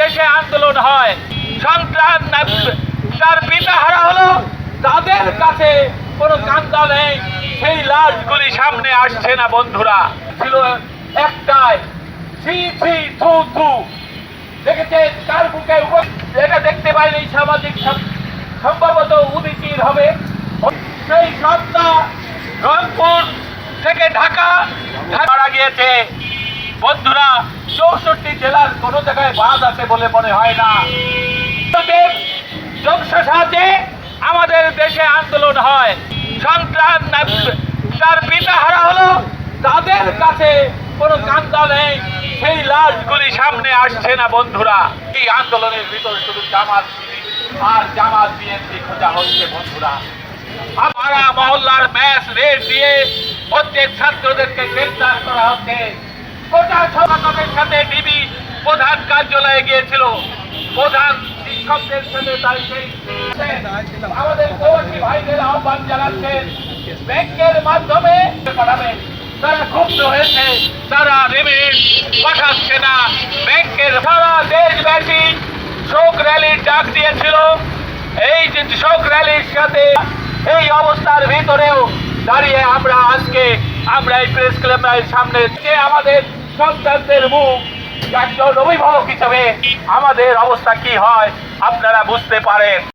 দেশে আন্দোলন হয়। সন্তান তার পিতা হারা হলো তাদের কাছে কোনো কান্দা নেই। সেই লাশগুলি সামনে আসছে না বন্ধুরা। ছিল একটাই। থ্রি থ্রি থু থু। দেখেছেন? কার বুকে এটা দেখতে পাইনি সামাজিক সম্ভবত উদিচির হবে। সেই সন্ধ্যা রংপুর থেকে ঢাকা ঢাকা মারা গিয়েছে। বন্ধুরা, চৌষট্টি জেলার কোন জায়গায় বাদ আছে বলে মনে হয় না। আমাদের আমাদের দেশে আন্দোলন হয়। সন্তান তার পিতা হারা হলো তাদের কাছে কোনো কান্দা নেই। সেই লাশগুলি সামনে আসছে না বন্ধুরা। এই আন্দোলনের ভিতরে শুধু জামাত আর জামাত বিএনপি খোঁজা হচ্ছে বন্ধুরা। আমরা মহল্লার ম্যাচ রেট দিয়ে প্রত্যেক ছাত্রদেরকে গ্রেফতার করা হচ্ছে। গোটা সভাপতির সাথে ডিবি প্রধান কার্যালয়ে গিয়েছিল। প্রধান শিক্ষকদের সাথে তাই আমাদের প্রবাসী ভাইদের আহ্বান জানাচ্ছেন ব্যাংকের মাধ্যমে পাঠাবেন। তারা ক্ষুব্ধ হয়েছে, তারা রেমিট পাঠাচ্ছে না। ব্যাংকের সারা শোক ডাক এই যে শোক র্যালির সাথে এই অবস্থার ভিতরেও দাঁড়িয়ে আমরা আজকে আমরা এই প্রেস ক্লাবের সামনে যে আমাদের সন্তানদের মুখ একজন অভিভাবক হিসাবে আমাদের অবস্থা কি হয় আপনারা বুঝতে পারেন।